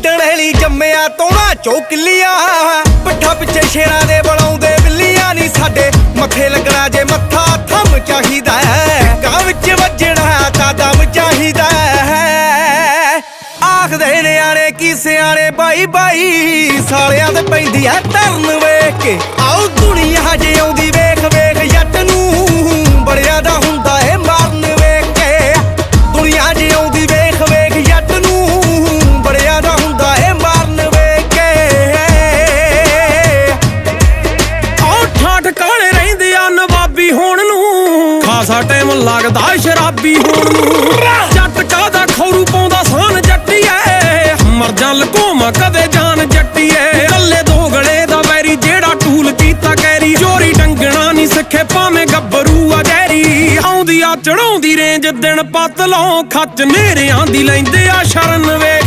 ਵੱਡਣ ਲਈ ਜੰਮਿਆ ਤੋਣਾ ਚੋਕਲੀਆਂ ਪਿੱਠਾ ਪਿੱਛੇ ਸ਼ੇਰਾਂ ਦੇ ਬਲਾਉਂਦੇ ਬਿੱਲੀਆਂ ਨਹੀਂ ਸਾਡੇ। ਮੱਥੇ ਲੱਗਣਾ ਜੇ ਮੱਥਾ ਥੰਮ ਚਾਹੀਦਾ ਹੈ। ਕਾਂ ਵਿੱਚ ਵੱਜਣਾ ਤਾਂ ਦਮ ਚਾਹੀਦਾ ਹੈ। ਆਖਦੇ ਨਿਆਣੇ, ਕੀ ਸਿਆਣੇ ਬਾਈ ਬਾਈ ਸਾਲਿਆਂ ਤੇ ਪੈਂਦੀ ਹੈ ਧਰਨ ਵੇਖ ਕੇ। ਆਓ ਖਾਸਾ ਟਾਈਮ ਲੱਗਦਾ ਸ਼ਰਾਬੀ ਹੋਣ ਨੂੰ। ਜੱਟ ਕਾਦਾ ਖੌਰੂ ਪਾਉਂਦਾ ਸਾਨ ਜੱਟੀਏ। ਮਰ ਜਾ ਲਕੋਮਾ ਕਦੇ ਜਾਨ ਜੱਟੀਏ। ਕੱਲੇ ਦੋ ਗਲੇ ਦਾ ਵੈਰੀ ਜਿਹੜਾ ਟੂਲ ਕੀਤਾ ਕੈਰੀ। ਚੋਰੀ ਡੰਗਣਾ ਨਹੀਂ ਸਿੱਖੇ ਭਾਵੇਂ ਗੱਭਰੂ ਆ ਗੈਰੀ ਆਉਂਦੀ ਆ ਚੜਾਉਂਦੀ ਰੇਂਜ ਦਿਨ ਪੱਤ ਲਾਉ ਖੱਚ ਨੇਰਿਆਂ ਦੀ ਲੈਂਦੇ ਆ ਸ਼ਰਨ ਵੇ।